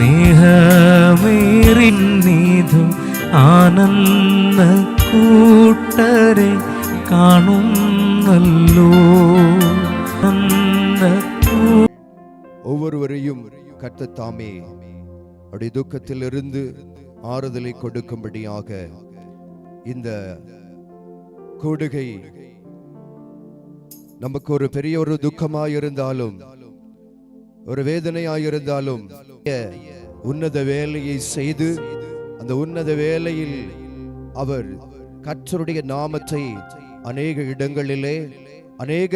സ്നേഹമേറിന്നീതും ആനന്ദ കൂട്ടരെ കാണുന്നല്ലോ ആനന്ദ ஒவ்வொருவரையும் கர்த்தர் தாமே அப்படி துக்கத்திலிருந்து ஆறுதலை கொடுக்கும்படியாக இந்த கூடுகை நமக்கு ஒரு பெரிய ஒரு துக்கமாயிருந்தாலும் ஒரு வேதனையாயிருந்தாலும் உன்னத வேலையை செய்து அந்த உன்னத வேலையில் அவர் கற்றருடைய நாமத்தை அநேக இடங்களிலே அநேக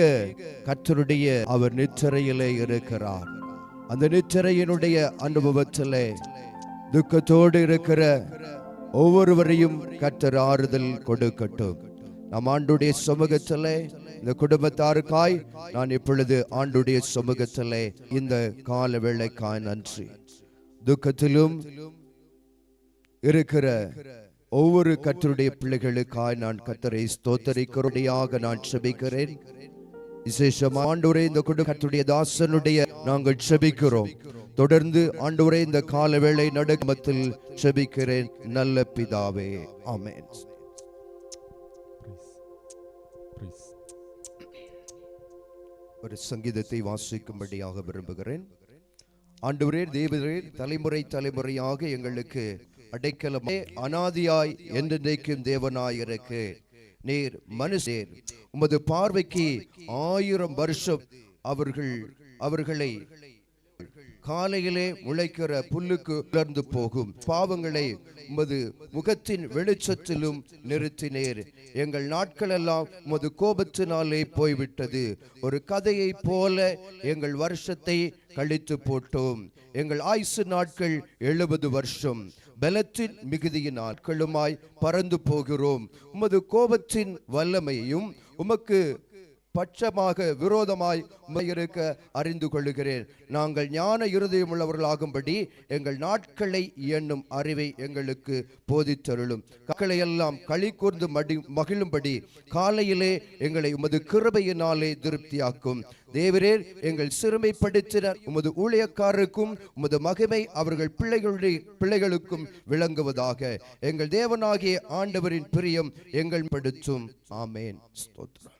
கற்றருடைய அவர் நிச்சரையிலே இருக்கிறார். அந்த நிச்சரையினுடைய அனுபவத்திலே துக்கத்தோடு இருக்கிற ஒவ்வொருவரையும் கர்த்தர் ஆறுதல் கொடுக்கட்டும். நம் ஆண்டுடைய சமூகத்திலே இந்த குடும்பத்தாருக்காய் நான் இப்பொழுது ஆண்டுடைய சமூகத்திலே இந்த கால வேளைக்காய் நன்றி. துக்கத்திலும் இருக்கிற ஒவ்வொரு கத்தருடைய பிள்ளைகளுக்காய் நான் கத்தரை ஸ்தோத்தரிக்கிறோடையாக நான் செபிக்கிறேன். விசேஷமா ஆண்டவரே இந்த குடும்ப தாசனுடைய நாங்கள் செபிக்கிறோம். தொடர்ந்து ஆண்டவரே இந்த கால வேளை நடுக்கமத்தில் செபிக்கிறேன். நல்ல பிதாவே. ஆமென். ஒரு சங்கீதத்தை வாசிக்கும்படியாக விரும்புகிறேன். ஆண்டவரே தேவரே தலைமுறை தலைமுறையாக எங்களுக்கு அடைக்கலமே? அனாதியாய் என்றென்றைக்கும் தேவனாய் இருக்கு நீர் மனுஷேர் உமது பார்வைக்கு ஆயிரம் வருஷம் அவர்கள் அவர்களை காலையிலே முளைக்கிற புல்லுக்கு உலர்ந்து போகும். பாவங்களை உமது முகத்தின் வெளிச்சத்திலும் நிறுத்தினேர். எங்கள் நாட்களெல்லாம் உமது கோபத்தினாலே போய்விட்டது. ஒரு கதையை போல எங்கள் வருஷத்தை கழித்து போட்டோம். எங்கள் ஆயுசு நாட்கள் எழுபது வருஷம். பலத்தின் மிகுதியின் நாட்களுமாய் பறந்து போகிறோம். உமது கோபத்தின் வல்லமையும் உமக்கு பட்சமாக விரோதமாய் இருக்க அறிந்து கொள்ளுகிறேன். நாங்கள் ஞான இருதயம் உள்ளவர்களாகும்படி எங்கள் நாட்களை எண்ணும் அறிவை எங்களுக்கு போதித்தருளும். கக்களையெல்லாம் களி கூர்ந்து மடி மகிழும்படி காலையிலே எங்களை உமது கிருபையினாலே திருப்தியாக்கும். தேவரேர் எங்கள் சிறுமைப்படுத்தினர் உமது ஊழியக்காரருக்கும் உமது மகிமை அவர்கள் பிள்ளைகளுடைய பிள்ளைகளுக்கும் விளங்குவதாக. எங்கள் தேவனாகிய ஆண்டவரின் பிரியம் எங்கள் படுத்தும். ஆமேன். ஸ்தோத்ரா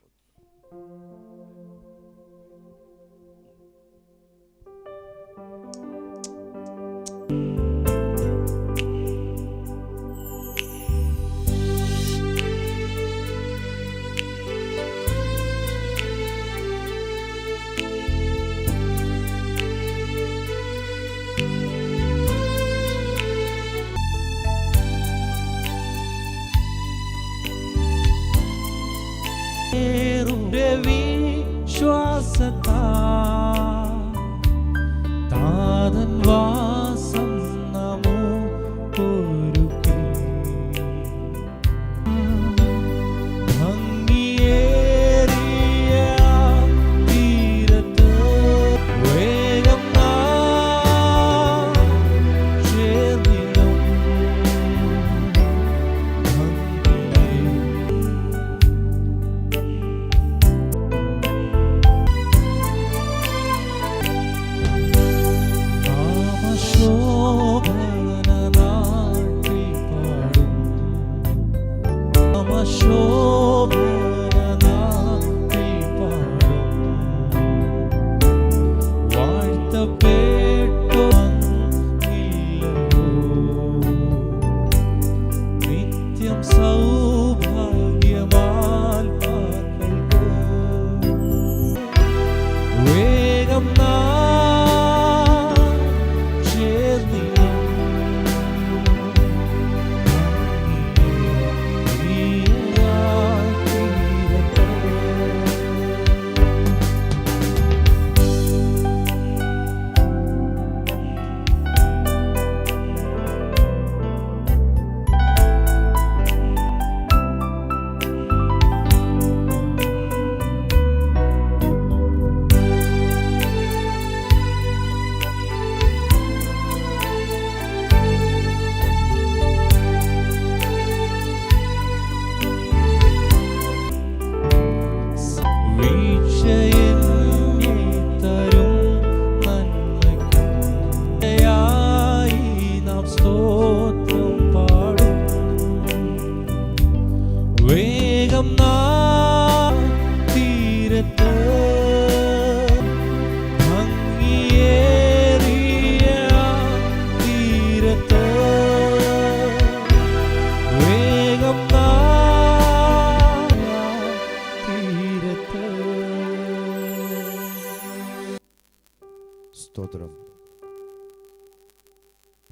വിശ്വാസത്താ താതൻ വാസം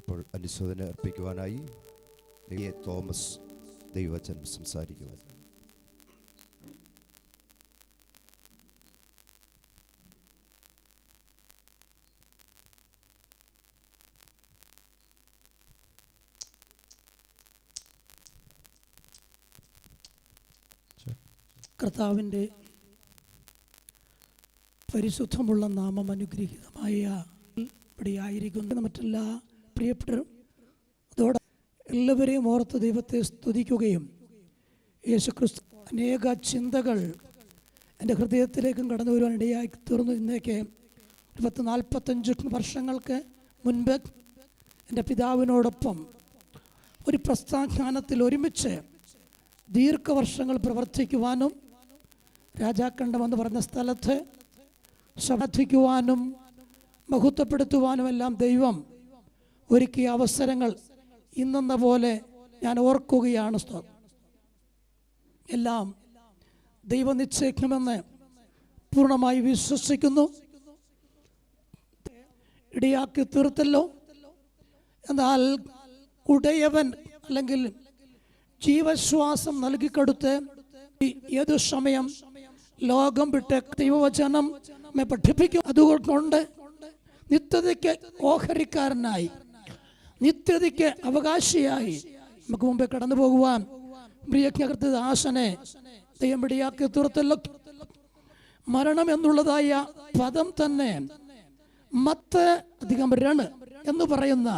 ഇപ്പോൾ അനുശോചന അർപ്പിക്കുവാനായി എ. തോമസ് ദൈവചൻ സംസാരിക്കുവാൻ കർത്താവിന്റെ പരിശുദ്ധമുള്ള നാമം അനുഗ്രഹീതമായ ഇവിടെയായിരിക്കുന്ന മറ്റെല്ലാ പ്രിയപ്പെട്ടവരും അതോടെ എല്ലാവരെയും ഓർത്ത് ദൈവത്തെ സ്തുതിക്കുകയും യേശുക്രിസ്തു അനേക ചിന്തകൾ എന്റെ ഹൃദയത്തിലേക്കും കടന്നു വരുവാൻ ഇടയായി തീർന്നു. ഇന്നേക്ക് ഇരുപത്തി നാൽപ്പത്തഞ്ച് വർഷങ്ങൾക്ക് മുൻപ് എന്റെ പിതാവിനോടൊപ്പം ഒരു പ്രസ്ഥാനത്തിൽ ഒരുമിച്ച് ദീർഘവർഷങ്ങൾ പ്രവർത്തിക്കുവാനും രാജാക്കണ്ടം എന്ന് പറഞ്ഞ സ്ഥലത്ത് ശ്രദ്ധിക്കുവാനും മഹത്വപ്പെടുത്തുവാനും എല്ലാം ദൈവം ഒരുക്കിയ അവസരങ്ങൾ ഇന്നെന്ന പോലെ ഞാൻ ഓർക്കുകയാണ് എല്ലാം ദൈവം നിശ്ചയിക്കുമെന്ന് പൂർണമായി വിശ്വസിക്കുന്നു. ഇടിയാക്കി തീർത്തല്ലോ. എന്നാൽ കുടയവൻ അല്ലെങ്കിൽ ജീവശ്വാസം നൽകിക്കൊടുത്ത് ഏതു സമയം ലോകം വിട്ട് ദൈവവചനം പഠിപ്പിക്കും. അതുകൊണ്ട് നിത്യതയ്ക്ക് ഓഹരിക്കാരനായി നിത്യതയ്ക്ക് അവകാശിയായി നമുക്ക് മുമ്പേ കടന്നു പോകുവാൻ പ്രിയജ്ഞകൃത്യ ദാസനെ ദൈവം പിടിയാക്കി തുറത്തല്ലോ മരണം എന്നുള്ളതായ പദം തന്നെ മത്ത് അധികം രണ് എന്ന് പറയുന്ന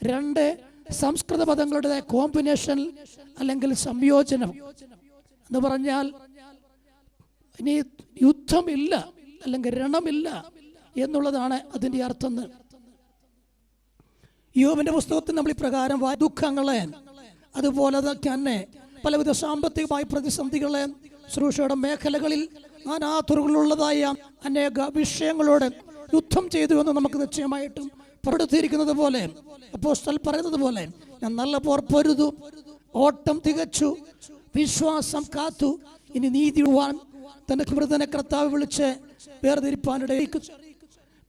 രണ്ട് സംസ്കൃത പദങ്ങളുടെ കോമ്പിനേഷൻ അല്ലെങ്കിൽ സംയോജനം എന്ന് പറഞ്ഞാൽ ഇനി യുദ്ധമില്ല അല്ലെങ്കിൽ രണമില്ല എന്നുള്ളതാണ് അതിന്റെ അർത്ഥം. യോബിന്റെ പുസ്തകത്തിൽ നമ്മൾ ഇപ്രകാരം ദുഃഖങ്ങളെ അതുപോലെ തന്നെ പലവിധ സാമ്പത്തികമായ പ്രതിസന്ധികളെ ശ്രൂഷയുടെ മേഖലകളിൽ നാനാതുറകളുള്ളതായ അനേക വിഷയങ്ങളോട് യുദ്ധം ചെയ്തു എന്ന് നമുക്ക് നിശ്ചയമായിട്ടും പ്രകടിത്തിയിരിക്കുന്നത് പോലെ അപ്പോസ്തൽ പറയുന്നത് പോലെ ഞാൻ നല്ല പോർ പൊരുതു ഓട്ടം തികച്ചു വിശ്വാസം കാത്തു ഇനി നീതിയുവാൻ തന്റെ മൃതനെ കർത്താവ് വിളിച്ച് വേർതിരിപ്പാനിടയിക്കും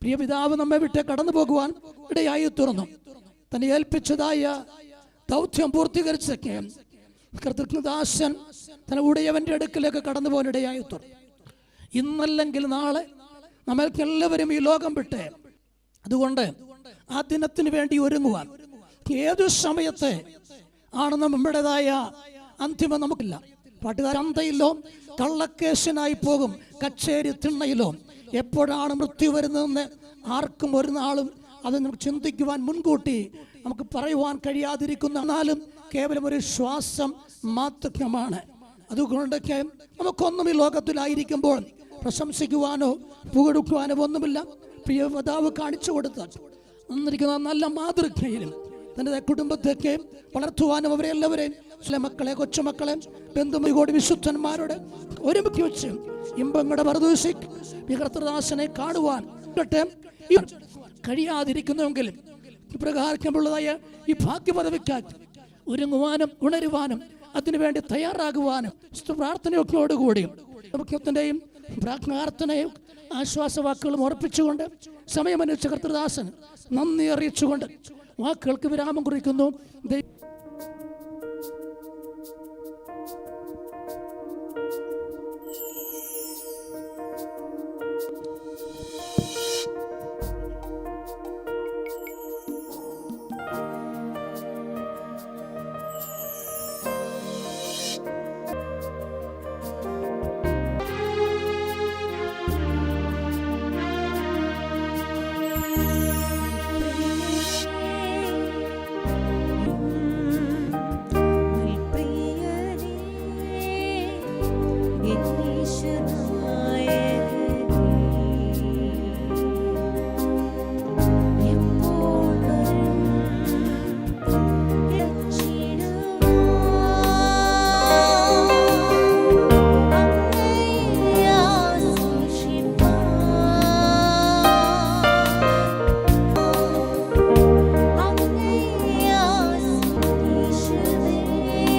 പ്രിയ പിതാവ് നമ്മെ വിട്ട് കടന്നു പോകുവാൻ ഇടയായി തുറന്നു തന്നെ ഏൽപ്പിച്ചതായ ദൗത്യം പൂർത്തീകരിച്ചൊക്കെ കൃതജ്ഞദാസൻ തന്നെ ഉടയവന്റെ അടുക്കിലേക്ക് കടന്നു പോകാനിടയായി ഇന്നല്ലെങ്കിൽ നാളെ നമ്മൾക്ക് എല്ലാവരും ഈ ലോകം വിട്ട് അതുകൊണ്ട് ആ ദിനത്തിന് വേണ്ടി ഒരുങ്ങുവാൻ ഏതു സമയത്തെ ആണ് നമ്മുടേതായ അന്തിമം നമുക്കില്ല. പാട്ടുകാരന്തയിലോ കള്ളക്കേശനായി പോകും. കച്ചേരി തിണ്ണയിലോ എപ്പോഴാണ് മൃത്യു വരുന്നതെന്ന് ആർക്കും ഒരു നാളും അത് നമുക്ക് ചിന്തിക്കുവാൻ മുൻകൂട്ടി നമുക്ക് പറയുവാൻ കഴിയാതിരിക്കുന്ന എന്നാലും കേവലം ഒരു ശ്വാസം മാത്രമാണ്. അതുകൊണ്ടൊക്കെ നമുക്കൊന്നും ഈ ലോകത്തിലായിരിക്കുമ്പോൾ പ്രശംസിക്കുവാനോ പുകടുക്കുവാനോ ഒന്നുമില്ല. പ്രിയ പതാവ് കാണിച്ചു കൊടുത്ത നന്നിരിക്കുന്ന നല്ല മാതൃകയിലും തന്റെ കുടുംബത്തെയൊക്കെ വളർത്തുവാനും അവരെ എല്ലാവരെയും ചില മക്കളെ കൊച്ചുമക്കളെ ബന്ധുമികോടി വിശുദ്ധന്മാരോട് ഒരുമിച്ച് വെച്ച് ഇമ്പങ്ങളുടെ വറുദൂശി വികർത്തദാസനെ കാണുവാൻ കഴിയാതിരിക്കുന്നുവെങ്കിലും ഇപ്രകാരമുള്ളതായ ഈ ഭാഗ്യപദവിക്കാൻ ഒരുങ്ങുവാനും ഉണരുവാനും അതിനുവേണ്ടി തയ്യാറാകുവാനും പ്രാർത്ഥനയൊക്കെയോടുകൂടി മുഖ്യത്തിന്റെയും പ്രാർത്ഥനയും ആശ്വാസവാക്കുകളും ഉറപ്പിച്ചുകൊണ്ട് സമയമനുസരിച്ച് കർത്തൃദാസൻ നന്ദി അറിയിച്ചുകൊണ്ട് വാക്കുകൾക്ക് വിരാമം കുറിക്കുന്നു.